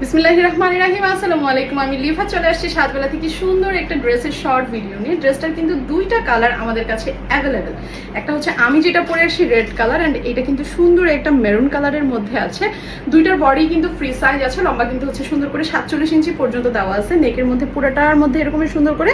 বিসমিল্লাহ রহমান রাহিম, আসসালামু আলাইকুম। আমি লিফা চলে আসছি সাতবেলা থেকে সুন্দর একটা ড্রেসের শর্ট ভিডিও নিয়ে। ড্রেসটার কিন্তু দুইটা কালার আমাদের কাছে অ্যাভেলেবেল একটা হচ্ছে আমি যেটা পরে আসছি রেড কালার অ্যান্ড এটা কিন্তু সুন্দর একটা মেরুন কালারের মধ্যে আছে। দুইটার বডি কিন্তু ফ্রি সাইজ আছে, লম্বা কিন্তু হচ্ছে সুন্দর করে সাতচল্লিশ ইঞ্চি পর্যন্ত দেওয়া আছে। নেকের মধ্যে পুরোটার মধ্যে এরকমই সুন্দর করে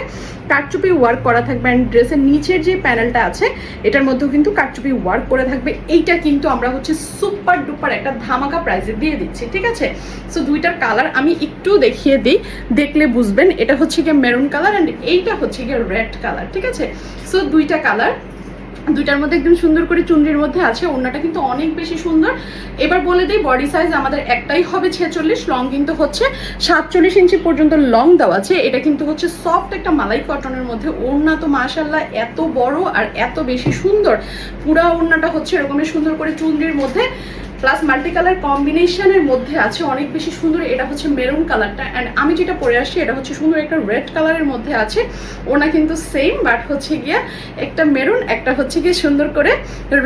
কাটচুপি ওয়ার্ক করা থাকবে অ্যান্ড ড্রেসের নিচের যে প্যানেলটা আছে, এটার মধ্যেও কিন্তু কাটচুপি ওয়ার্ক করে থাকবে। এইটা কিন্তু আমরা হচ্ছে সুপার ডুপার একটা ধামাকা প্রাইজে দিয়ে দিচ্ছি, ঠিক আছে? সো দুইটার কালার আমি একটু দেখিয়ে দিই, দেখলে বুঝবেন। এটা হচ্ছে গিয়ে মেরুন কালার অ্যান্ড এইটা হচ্ছে গিয়ে রেড কালার ঠিক আছে? সো দুইটা কালার দুইটার মধ্যে একদম সুন্দর করে চুনরির মধ্যে আছে, ওড়নাটা কিন্তু অনেক বেশি সুন্দর। এবার বলে দিই বডি সাইজ আমাদের একটাই হবে ছেচল্লিশ লং কিন্তু হচ্ছে সাতচল্লিশ ইঞ্চি পর্যন্ত লং দেওয়া আছে। এটা কিন্তু হচ্ছে সফট একটা মালাই কটনের মধ্যে। ওড়না তো মাশাল্লাহ এত বড় আর এত বেশি সুন্দর। পুরা ওড়নাটা হচ্ছে এরকমের সুন্দর করে চুনরির মধ্যে। প্লাস মাল্টি কালার কম্বিনেশনের মধ্যে আছে অনেক বেশি সুন্দর, এটা হচ্ছে মেরুন কালারটা অ্যান্ড আমি যেটা পরে আসছি, এটা হচ্ছে সুন্দর একটা রেড কালারের মধ্যে আছে। ওনা কিন্তু সেম বাট হচ্ছে গিয়া একটা মেরুন একটা হচ্ছে গিয়ে সুন্দর করে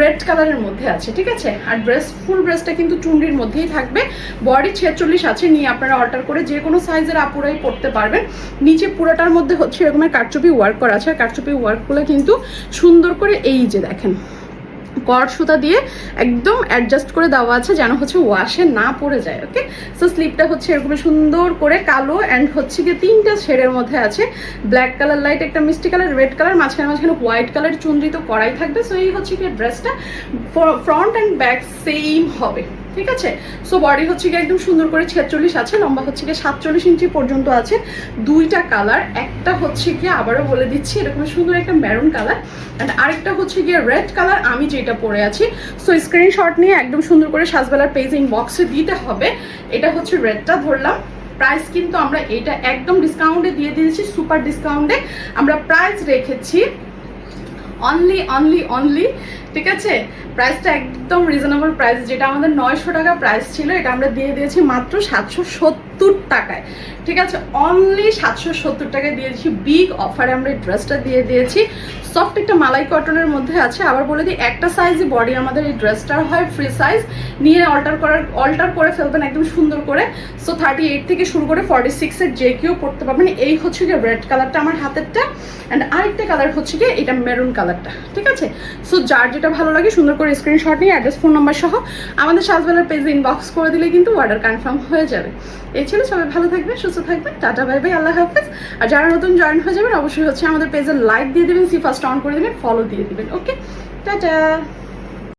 রেড কালারের মধ্যে আছে, ঠিক আছে? আর ড্রেস ফুল ড্রেসটা কিন্তু চুনরির মধ্যেই থাকবে। বডি ছেচল্লিশ আছে, নিয়ে আপনারা অল্টার করে যে কোনো সাইজের আপুরাই পড়তে পারবেন। নিচে পুরোটার মধ্যে হচ্ছে এরকমের কারচুপি ওয়ার্ক করা আছে। আর কারচুপি ওয়ার্কগুলো কিন্তু সুন্দর করে এই যে দেখেন কট সুতা দিয়ে একদম অ্যাডজাস্ট করে দেওয়া আছে যেন হচ্ছে ওয়াশে না পড়ে যায় ওকে সো স্লিপটা হচ্ছে এরকম সুন্দর করে কালো অ্যান্ড হচ্ছে গিয়ে তিনটা শেডের মধ্যে আছে। ব্ল্যাক কালার লাইট একটা মিষ্টি কালার রেড কালার মাঝখানে মাঝখানে হোয়াইট কালার চুন্দ্রিত করাই থাকবে। সো এই হচ্ছে গিয়ে ড্রেসটা ফ্রন্ট অ্যান্ড ব্যাক সেম হবে। ঠিক আছে? সো বডি হচ্ছে গিয়ে একদম সুন্দর করে ছেচল্লিশ আছে, লম্বা হচ্ছে গিয়ে সাতচল্লিশ ইঞ্চি পর্যন্ত আছে। দুইটা কালার একটা হচ্ছে গিয়ে আবারও বলে দিচ্ছি, এরকম সুন্দর একটা মেরুন কালার অ্যান্ড আরেকটা হচ্ছে গিয়ে রেড কালার আমি যেটা পরে আছি। সো স্ক্রিনশট নিয়ে একদম সুন্দর করে সাজবেলার পেজ ইনবক্সে দিতে হবে। এটা হচ্ছে রেডটা ধরলাম। প্রাইস কিন্তু আমরা এটা একদম ডিসকাউন্টে দিয়ে দিয়েছি সুপার ডিসকাউন্টে আমরা প্রাইস রেখেছি অনলি অনলি অনলি ঠিক আছে? প্রাইসটা একদম রিজনেবল প্রাইস যেটা আমাদের নয়শো টাকা প্রাইস ছিল, এটা আমরা দিয়ে দিয়েছি মাত্র সাতশো সত্তর সত্তর টাকায়। ঠিক আছে? অনলি সাতশো সত্তর টাকায় দিয়েছি। বিগ অফারে আমরা এই ড্রেসটা দিয়ে দিয়েছি। সফট একটা মালাই কটনের মধ্যে আছে। আবার বলে দিই, একটা সাইজে বডি আমাদের এই ড্রেসটার হয় ফ্রি সাইজ নিয়ে অল্টার করার অল্টার করে ফেলবেন একদম সুন্দর করে। সো থার্টি এইট থেকে শুরু করে ফর্টি সিক্সের যে কেউ পড়তে পারবেন এই হচ্ছে গিয়ে রেড কালারটা আমার হাতেরটা। অ্যান্ড আরেকটা কালার হচ্ছে গিয়ে এটা মেরুন কালারটা ঠিক আছে? সো যার যেটা ভালো লাগে সুন্দর করে স্ক্রিনশট নিয়ে অ্যাড্রেস ফোন নাম্বার সহ আমাদের সাজবেলার পেজে ইনবক্স করে দিলে কিন্তু অর্ডার কনফার্ম হয়ে যাবে। এই ছিল, সবাই ভালো থাকবে সুস্থ থাকবেন, টাটা, বাই বাই, আল্লাহ হাফেজ। আর যারা নতুন জয়েন হয়ে যাবেন, অবশ্যই হচ্ছে আমাদের পেজে লাইক দিয়ে দেবেন সি ফার্স্ট অন করে দেবেন ফলো দিয়ে দেবেন ওকে টাটা!